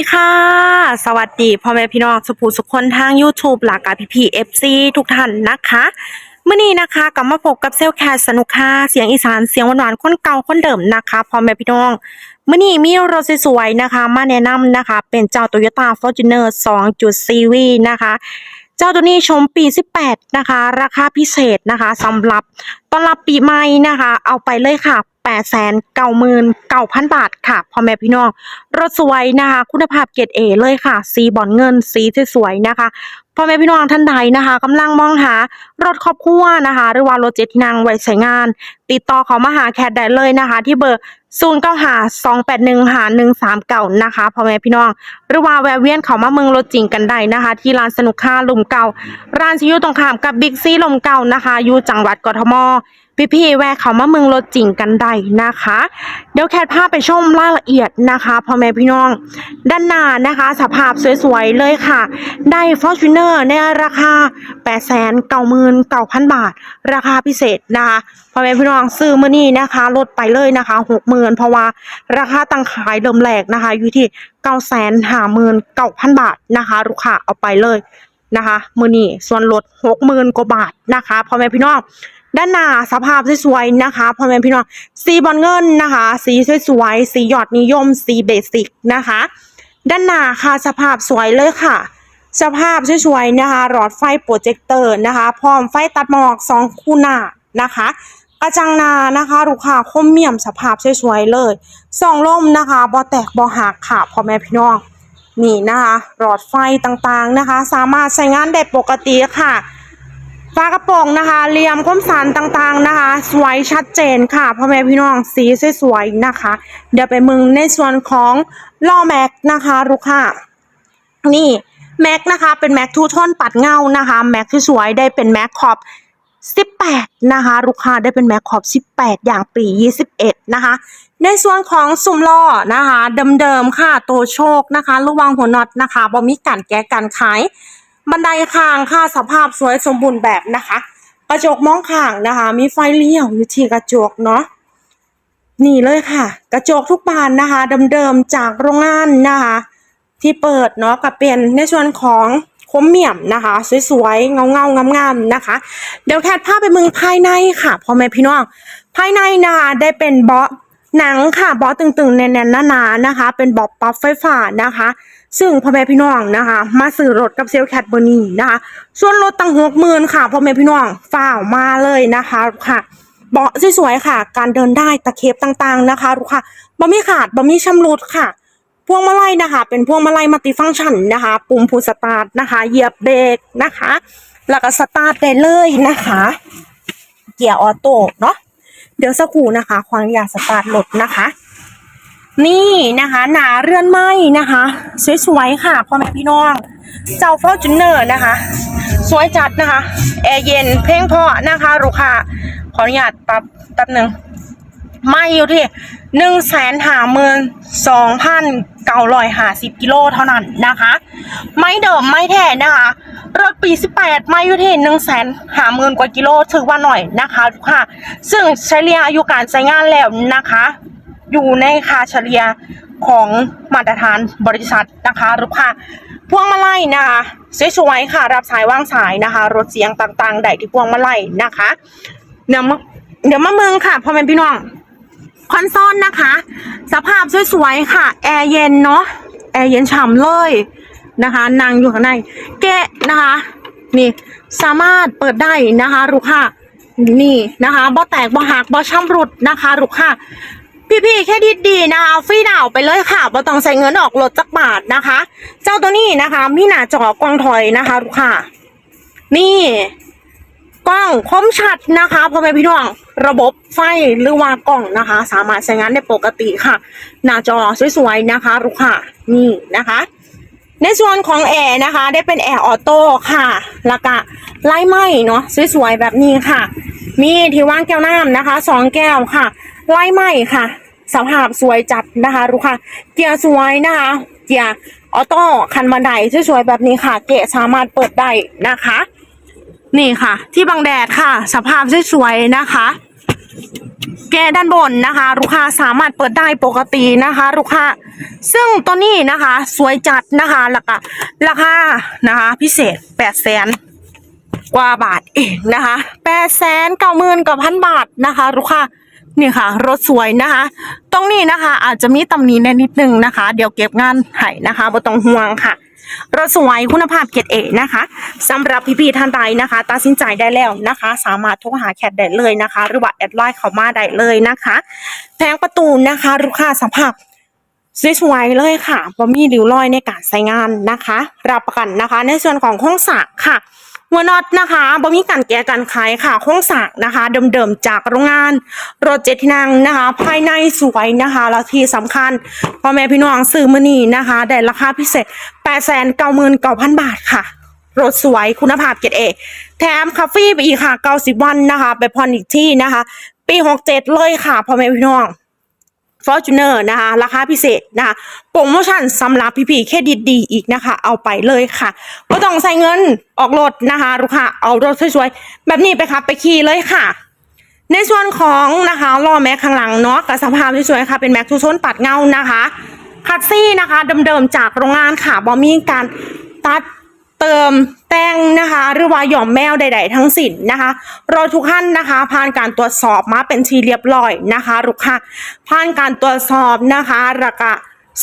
สวัสดีค่ะ สวัสดีพ่อแม่พี่น้องสุภูสุขคนทาง YouTube หลากาพีพีเอฟซีทุกท่านนะคะเมื่อนี้นะคะกลับมาพบกับเซลแคสสนุกค่ะ เสียงอีสานเสียงหวานๆคนเก่าคนเดิมนะคะพ่อแม่พี่น้องเมื่อนี้มีรถสวยๆนะคะ มาแนะนำนะคะ เป็นเจ้า Toyota Fortuner 2.4 CV นะคะ เจ้าตัวนี้ชมปี 18 นะคะ ราคาพิเศษนะคะสำหรับตอนรับปีใหม่นะคะ เอาไปเลยค่ะ8 9 9 0 0 บาทค่ะพ่อแม่พี่น้องรถสวยนะคะ คุณภาพเกรดเอเลยค่ะ สีบอลเงิน สีสวยๆนะคะพ่อแม่พี่น้องท่านใดนะคะกำลังมองหารถครอบครัวนะคะ หรือว่ารถเจ็ดที่นั่งไว้ใช้งาน ติดต่อเขามาหาแคทได้เลยนะคะ ที่เบอร์0 9 5 2 8 1 5 1 3 9นะคะพ่อแม่พี่น้อง หรือว่าแวะเวียนเขามาเมืองรถจริงกันได้นะคะ ที่ร้านสนุกค่าลุมเก่า ร้านที่อยู่ตรงข้ามกับบิ๊กซีลมเก่านะคะอยู่จังหวัดกทม พี่ๆแวะเขามาเมืองรถจริงกันได้นะคะ เดี๋ยวแคทพาไปชมรายละเอียดนะคะพ่อแม่พี่น้อง ด้านหน้านะคะ สภาพสวยๆเลยค่ะ ได้ Fortuner ในราคา 899,000 บาท ราคาพิเศษนะคะพ่อแม่พี่น้องซื้อมื่อนี้นะคะลดไปเลยนะคะ 60,000 เพราะว่าราคาตั้งขายเดิมแหลกนะคะ อยู่ที่ 959,000 บาทนะคะลูกค้าเอาไปเลยนะคะมือนี้ส่วนลด60,000กว่าบาทนะคะพ่อแม่พี่น้อง ด้านหน้าสภาพสวยๆนะคะพ่อแม่พี่น้องสีบอลเงินนะคะ สีสวยๆสีหยอดนิยมสีเบสิกนะคะ ด้านหน้าค่ะสภาพสวยเลยค่ะ สภาพสวยๆนะคะหลอดไฟโปรเจคเตอร์นะคะ พร้อมไฟตัดหมอกสองคู่หน้านะคะกระจังหนานะคะลูกค้าคมเมี่ยมสภาพสวยๆเลยสองล่มนะคะบอแตกบอหักค่ะพ่อแม่พี่น้องนี่นะคะหลอดไฟต่างๆนะคะ สามารถใช้งานได้ปกติค่ะ ฝากระโปรงนะคะเหลี่ยมคมสันต่างๆนะคะ สวยชัดเจนค่ะพ่อแม่พี่น้องสีสวยๆนะคะ เดี๋ยวไปมึงในส่วนของล้อแม็กนะคะลูกค้านี่แม็กนะคะเป็นแม็กทูโทนปัดเงานะคะแม็กที่สวยได้เป็นแม็กขอบ18 นะคะ ลูกค้าได้เป็นแม็กขอบ 18 อย่างปี 21 นะคะ ในส่วนของสุ่มล้อนะคะเดิมๆค่ะตัวโชคนะคะ ระวังหัวน็อตนะคะบ่มีการแก้การขาย บันไดข้างค่ะสภาพสวยสมบูรณ์แบบนะคะ กระจกมองข้างนะคะ มีไฟเลี้ยวอยู่ที่กระจกเนาะนี่เลยค่ะ กระจกทุกบานนะคะเดิมๆจากโรงงานนะคะ ที่เปิดเนาะกับเป็นในส่วนของคมเหมี่ยมนะคะ สวยๆเงาๆงามๆนะคะ เดี๋ยวแคทภาพไปมืองภายในค่ะพ่อแม่พี่น้อง ภายในนะคะได้เป็นเบาะหนังค่ะเบาะตึงๆแน่นๆหนาๆนะคะ เป็นเบาะปรับไฟฟ้านะคะ ซึ่งพ่อแม่พี่น้องนะคะ มาซื้อรถกับเซลแคทเบอร์นีนะคะ ส่วนรถตั้งหกหมื่นค่ะพ่อแม่พี่น้องฝ่าวมาเลยนะคะค่ะ เบาะสวยๆค่ะ การเดินได้ตะเข็บต่างๆนะคะลูกค่ะบ่มีขาดบ่มีชำรุดค่ะ พวงมาลัยนะคะ เป็นพวงมาลัยมัลติฟังก์ชันนะคะ ปุ่มพูสตาร์ทนะคะ เหยียบเบรกนะคะ แล้วก็สตาร์ทได้เลยนะคะ เกียร์ออโต้เนาะเดี๋ยวสักครู่นะคะขออนุญาตสตาร์ทรถนะคะ นี่นะคะหนาเรือนไม้นะคะสวยๆค่ะพ่อแม่พี่น้อง เจ้าฟอร์จูเนอร์นะคะ สวยจัดนะคะแอร์เย็นเพลงเพาะนะคะลูกค้าขออนุญาตปรับแป๊บหนึ่งไม่อยู่ที่หนึ่งแสนห้าหมื่นสองพันเก้าร้อยห้าสิบกิโลเท่านั้นนะคะ ไม่เดิมไม่แท้นะคะรถปีสิบแปดไม่อยู่ที่หนึ่งแสนห้าหมื่นกว่ากิโลถือว่าหน่อยนะคะลูกค้าซึ่งเฉลี่ยอายุการใช้งานแล้วนะคะ อยู่ในค่าเฉลี่ยของมาตรฐานบริษัทนะคะลูกค้าพวงมาลัยนะคะสวยๆค่ะ รับสายว่างสายนะคะ รถเสียงต่างๆได้ที่พวงมาลัยนะคะเดี๋ยวมาเดี๋ยวมาเมืองค่ะพ่อแม่พี่น้องคอนโซลนะคะ สภาพสวยๆค่ะ แอร์เย็นเนาะแอร์เย็นฉ่ำเลยนะคะนั่งอยู่ข้างในแกะนะคะ นี่สามารถเปิดได้นะคะลูกค้านี่นะคะบ่แตกบ่หักบ่ช่ำรุดนะคะลูกค้า พี่ๆแค่ดีดีๆนะคะฟรีดาวไปเลยค่ะบ่ต้องใส่เงินออกรถจักบาทนะคะ เจ้าตัวนี้นะคะมีหน้าจอกล้องถอยนะคะลูกค้านี่กล้องคมชัดนะคะพ่อแม่พี่น้องระบบไฟหรือว่ากล้องนะคะ สามารถใช้งานได้ปกติค่ะ หน้าจอสวยๆนะคะลูกค้านี่นะคะ ในส่วนของแอร์นะคะ ได้เป็นแอร์ออโต้ค่ะแล้วก็ไล่ไหมเนาะสวยๆแบบนี้ค่ะ มีที่ว่างแก้วน้ำนะคะสองแก้วค่ะ ไล่ไหมค่ะ สภาพสวยจัดนะคะลูกค้าเกียร์สวยนะคะ เกียร์ออโต้คันบันไดสวยๆแบบนี้ค่ะ เกะสามารถเปิดได้นะคะ นี่ค่ะ ที่บังแดดค่ะ สภาพสวยๆนะคะ แกด้านบนนะคะ ลูกค้าสามารถเปิดได้ปกตินะคะลูกค้าซึ่งตัวนี้นะคะ สวยจัดนะคะแล้วก็ราคานะคะ พิเศษแปดแสนกว่าบาทเองนะคะแปดแสนเก้าหมื่นกับพันบาทนะคะลูกค้า นี่ค่ะ รถสวยนะคะ ตรงนี้นะคะ อาจจะมีตำหนิแน่นิดนึงนะคะ เดี๋ยวเก็บงานให้นะคะบ่ต้องห่วงค่ะ รถสวยคุณภาพเกรดเอนะคะสำหรับพี่ๆท่านใดนะคะตัดสินใจได้แล้วนะคะ สามารถโทรหาแคทได้เลยนะคะ หรือว่าแอดไลน์เข้ามาได้เลยนะคะแผงประตูนะคะลูกค้าสภาพสวยๆเลยค่ะบ่มีริ้วรอยในการใช้งานนะคะ รับประกันนะคะ ในส่วนของโครงสร้างค่ะ หัวน็อตนะคะบ่มีการแก้การขายค่ะโครงสร้างนะคะเดิมๆจากโรงงานรถเจ็ดที่นั่งนะคะ ภายในสวยนะคะแล้วที่สำคัญพ่อแม่พี่น้องซื้อมือนีนะคะ ได้ราคาพิเศษ899,000บาทค่ะรถสวยคุณภาพเกรดเอแถมคาเฟ่ไปอีกค่ะ90วันนะคะ ไปผ่อนอีกที่นะคะ ปี67เลยค่ะพ่อแม่พี่น้อง ฟอร์จูเนอร์นะคะราคาพิเศษนะคะโปรโมชั่นสำหรับพี่ๆเครดิตดีอีกนะคะ เอาไปเลยค่ะก็ต้องใส่เงินออกรถนะคะลูกค้าเอารถสวยๆแบบนี้ไปครับไปขี่เลยค่ะ ในส่วนของนะคะล้อแม็กข้างหลังเนาะกับสภาพที่สวยๆค่ะ เป็นแม็กทุชนปัดเงานะคะคัดซี่นะคะเดิมๆจากโรงงานค่ะบอมีการตัดเติม แตงนะคะหรือว่าหย่อมแมวใด ๆ ทั้งสิ้นนะคะรถทุกท่านนะคะ ผ่านการตรวจสอบมาเป็นทีเรียบร้อยนะคะลูกค้าผ่านการตรวจสอบนะคะแล้วก็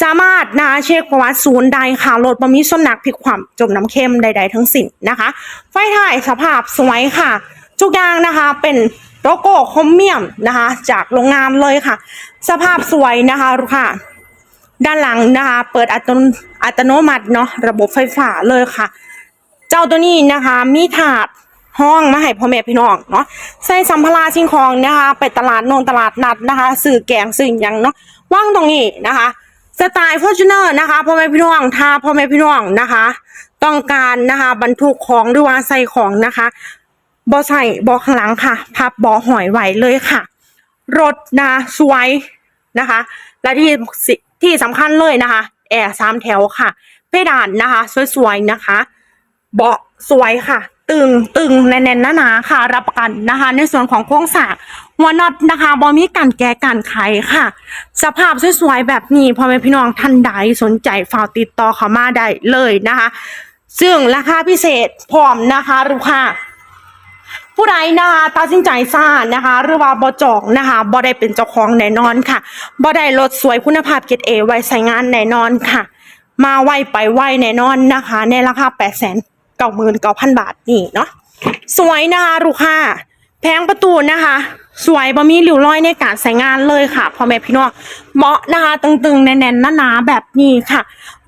สามารถนะคะเช็คประวัติศูนย์ใดค่ะรถบะมีส้นหนักพลิกความจมน้ำเค็มใด ๆ ทั้งสิ้นนะคะ ไฟถ่ายสภาพสวยค่ะทุกอย่างนะคะเป็นโลโก้คอมเมียมนะคะ จากโรงงานเลยค่ะ สภาพสวยนะคะลูกค่ะด้านหลังนะคะ เปิดอัตโนมัติเนาะระบบไฟฟ้าเลยค่ะ เจ้าตัวนี้นะคะ มีถาดห้องมาให้พ่อแม่พี่น้องเนาะใส่สัมภาระสิ่งของนะคะ ไปตลาดโนนตลาดนัดนะคะสื่อแกงสื่อหยังเนาะว่างตรงนี้นะคะสไตล์ฟอร์จูเนอร์นะคะพ่อแม่พี่น้องถ้าพ่อแม่พี่น้องนะคะ ต้องการนะคะบรรทุกของหรือว่าใส่ของนะคะบอใส่บอข้างหลังค่ะ พับบอหอยไหวเลยค่ะ รถนะสวยนะคะ และที่ที่สำคัญเลยนะคะ แอร์สามแถวค่ะ เพดานนะคะ สวยๆนะคะ เบาะสวยค่ะ ตึงตึงแน่นๆหนาๆค่ะ รับประกันนะคะ ในส่วนของโครงสร้างหัวน็อตนะคะบอมีการแก้การไขค่ะ สภาพสวยๆแบบนี้พ่อแม่พี่น้องท่านใดสนใจฝากติดต่อเข้ามาได้เลยนะคะ ซึ่งราคาพิเศษพร้อมนะคะลูกค้าผู้ใดนะคะตัดสินใจซ่านะคะ หรือว่าบอจองนะคะบอได้เป็นเจ้าของแน่นอนค่ะบอได้รถสวยคุณภาพเกรดเอไว้ใช้งานแน่นอนค่ะ มาไวไปไวแน่นอนนะคะ ในราคาแปดแสน 8 9 9 0 0 0บาทนี่เนาะสวยนะคะลูกค้าแพงประตูนะคะ สวยบะมีริ้วรอยในการใช้งานเลยค่ะพ่อแม่พี่น้องเบาะนะคะตึงๆ แน่นๆหนาๆแบบนี้ค่ะ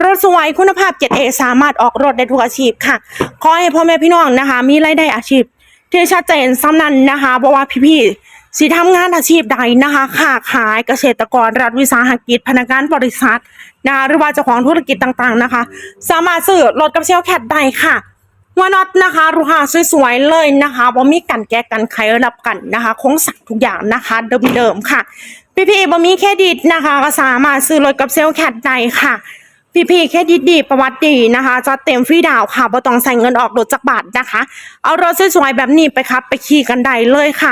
รถสวยคุณภาพเกรดเอสามารถออกรถได้ทุกอาชีพค่ะขอให้พ่อแม่พี่น้องนะคะ มีรายได้อาชีพที่ชัดเจนซ้ำนั้นนะคะเพราะว่าพี่ๆสิทำงานอาชีพใดนะคะค้าขายเกษตรกรรัฐวิสาหกิจพนักงานบริษัทนะคะหรือว่าเจ้าของธุรกิจต่างๆนะคะ สามารถซื้อรถกับเซลลแคทได้ค่ะ วาน็อตนะคะรูหาสวยๆเลยนะคะบ่มีกันแก้กันไขรับกันนะคะคงสั่งทุกอย่างนะคะเดิมๆค่ะ พี่ๆบ่มีเครดิตนะคะก็สามารถซื้อรถกับเซลแคทได้ค่ะพี่พีแค่ดีดีประวัติดีนะคะจะเต็มฟรีดาวค่ะบ่ต้องใส่เงินออกรถจักบาทนะคะ เอารถสวยๆแบบนี้ไปครับ ไปขี่กันได้เลยค่ะ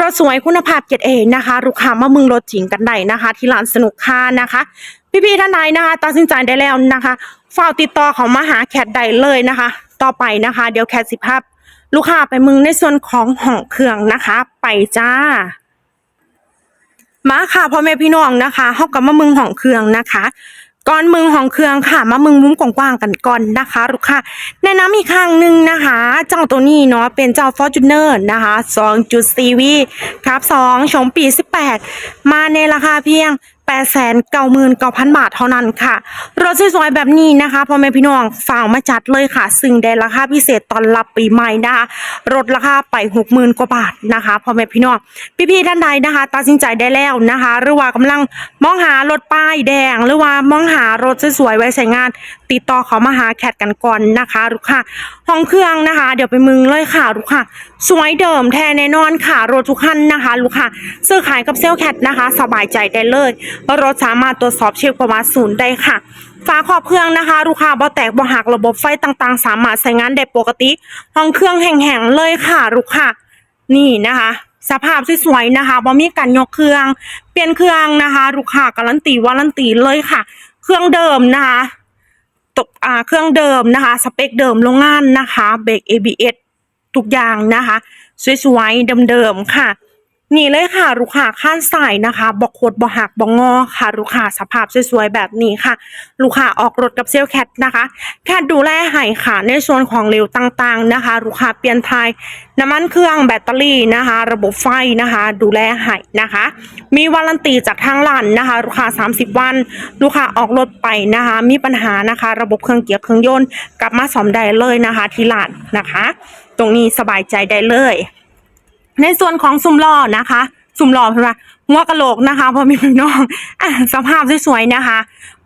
รถสวยคุณภาพเกรดเอนะคะลูกค้ามามึงรถจริงกันได้นะคะ ที่ร้านสนุกค่านะคะ พี่ๆท่านใดนะคะตัดสินใจได้แล้วนะคะฝ้าติดต่อเขามาหาแคทได้เลยนะคะ ต่อไปนะคะ เดี๋ยวแคทสิภาพลูกค้าไปมึงในส่วนของห้องเครื่องนะคะ ไปจ้า มาค่ะพ่อแม่พี่น้องนะคะเฮากับมามึงห้องเครื่องนะคะก่อนมึงห้องเครื่องค่ะ มามึงมุ้งกว้างๆกันก่อนนะคะลูกค้าแนะนำอีกครั้งหนึ่งนะคะ เจ้าตัวนี้เนาะเป็นเจ้า Fortuner นะคะ2.4 V ครับ2ชมปี 18 มาในราคาเพียง 899,000บาทเท่านั้นค่ะ รถสวยๆแบบนี้นะคะพ่อแม่พี่น้องฝากมาจัดเลยค่ะ ซึ่งได้ราคาพิเศษตอนรับปีใหม่นะคะรถราคาไป60,000กว่าบาทนะคะพ่อแม่พี่น้องพี่ๆท่านใดนะคะ ตัดสินใจได้แล้วนะคะ หรือว่ากำลังมองหารถป้ายแดง หรือว่ามองหารถสวยๆไว้ใช้งาน ติดต่อเขามาหาแคทกันก่อนนะคะลูกค่ะห้องเครื่องนะคะ เดี๋ยวไปมึงเลยค่ะลูกค่ะ สวยเดิมแท้แน่นอนค่ะรถทุกคันนะคะ ลูกค่ะซื้อขายกับเซลลแคทนะคะ สบายใจได้เลยรถสามารถตรวจสอบเช็คประวัติศูนย์ได้ค่ะฝาขอบเครื่องนะคะลูกค้าบ่แตกบ่หักระบบไฟต่างๆ สามารถใช้งานได้ปกติ ห้องเครื่องแห่งๆเลยค่ะลูกค่ะนี่นะคะ สภาพสวยๆนะคะบ่มีการยกเครื่อง เปลี่ยนเครื่องนะคะลูกค้าการันตีวารันตีเลยค่ะ เครื่องเดิมนะคะ ตกอ่าเครื่องเดิมนะคะ สเปคเดิมโรงงานนะคะเบรก ABS ทุกอย่างนะคะ สวยๆเดิมๆค่ะ นี่เลยค่ะลูกค้าข้านใส่นะคะบอกโคดบอกหักบอกงอค่ะลูกค้าสภาพสวยๆแบบนี้ค่ะ ลูกค้าออกรถกับเซลแคทนะคะแคทดูแลให้ค่ะในส่วนของเร็วต่างๆนะคะ ลูกค้าเปลี่ยนไทยน้ำมันเครื่องแบตเตอรี่นะคะ ระบบไฟนะคะ ดูแลให้นะคะ มีวารันตีจากทางร้านนะคะ ลูกค้า 30 วัน ลูกค้าออกรถไปนะคะ มีปัญหานะคะ ระบบเครื่องเกียร์เครื่องยนต์กลับมาซ่อมได้เลยนะคะที่ร้านนะคะ ตรงนี้สบายใจได้เลย ในส่วนของซุ่มล้อนะคะ ซุ่มล้อใช่ไหมหัวกะโหลกนะคะพอมีพี่น้องอะสภาพสวยๆนะคะ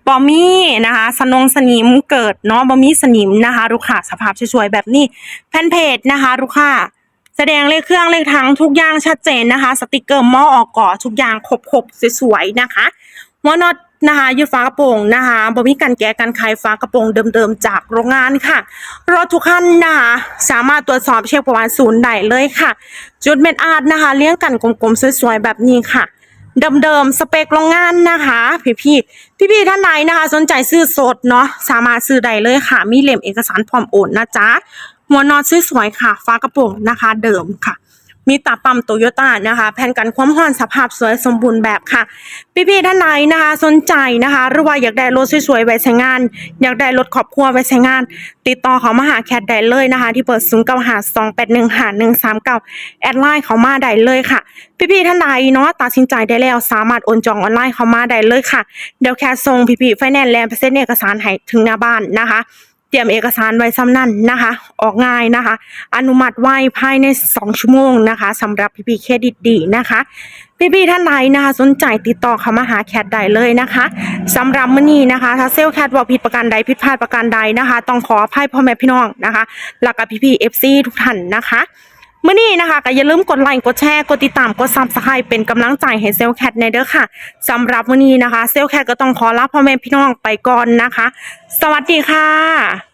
บอมี่นะคะ สนงสนิมเกิดเนาะบอมี่สนิมนะคะลูกค้าสภาพสวยๆแบบนี้แผ่นเพจนะคะลูกค้าแสดงเลขเครื่องเลขทั้งทุกอย่างชัดเจนนะคะ สติกเกอร์หม้อออกก่อทุกอย่างครบๆสวยๆนะคะหัวน็อต นะคะยืดฟ้ากระโปรงนะคะบอมี่กันแก้กันไขฟ้ากระโปรงเดิมๆจากโรงงานค่ะ รถทุกคันนะคะสามารถตรวจสอบเช็คประวัติศูนย์ได้เลยค่ะ จุดเม็ดอาร์ตนะคะเลี้ยงกันกลมๆสวยๆแบบนี้ค่ะเดิมๆสเปคโรงงานนะคะ พี่ๆพี่ๆท่านใดนะคะ สนใจซื้อสดเนาะสามารถซื้อได้เลยค่ะ มีเล่มเอกสารพร้อมโอนนะจ๊ะหัวนอนสวยๆค่ะ ฟ้ากระโปรงนะคะ เดิมค่ะ มีตาปั๊มโตโยต้านะคะแผ่นกันความร้อนสภาพสวยสมบูรณ์แบบค่ะ พี่ๆท่านใดนะคะ สนใจนะคะ หรือว่าอยากได้รถสวยๆไว้ใช้งาน อยากได้รถครอบครัวไว้ใช้งาน ติดต่อเขามาหาแคทได้เลยนะคะ ที่เปิดศูนย์เก้าหาสองแปดหนึ่งหาหนึ่งสามเก้าแอดไลน์เขามาได้เลยค่ะ พี่ๆท่านใดเนาะตัดสินใจได้แล้วสามารถโอนจองออนไลน์เขามาได้เลยค่ะ เดี๋ยวแค่ส่งพี่ๆไฟแนนซ์แลนด์เปอร์เซ็นต์เอกสารให้ถึงหน้าบ้านนะคะ เตรียมเอกสารไว้ซ้ำนั่นนะคะ ออกง่ายนะคะ อนุมัติไว้ภายใน 2 ชั่วโมงนะคะสำหรับพี่ๆเครดิตดีนะคะพี่ๆท่านใดนะคะ สนใจติดต่อเข้ามาหาแคทได้เลยนะคะสำหรับมื้อนี้นะคะ ถ้าเซลแคทบอกผิดประการใดผิดพลาดประการใดนะคะ ต้องขออภัยพ่อแม่พี่น้องนะคะแล้วก็พี่ๆ FC ทุกท่านนะคะ มื่อนี้นะคะก็อย่าลืมกดไลค์กดแชร์กดติดตามกดซับสไครป์เป็นกำลังใจให้เซลลแคทในเด้อค่ะสำหรับมื่อนี้นะคะ เซลลแคทก็ต้องขอลาพ่อแม่พี่น้องไปก่อนนะคะ สวัสดีค่ะ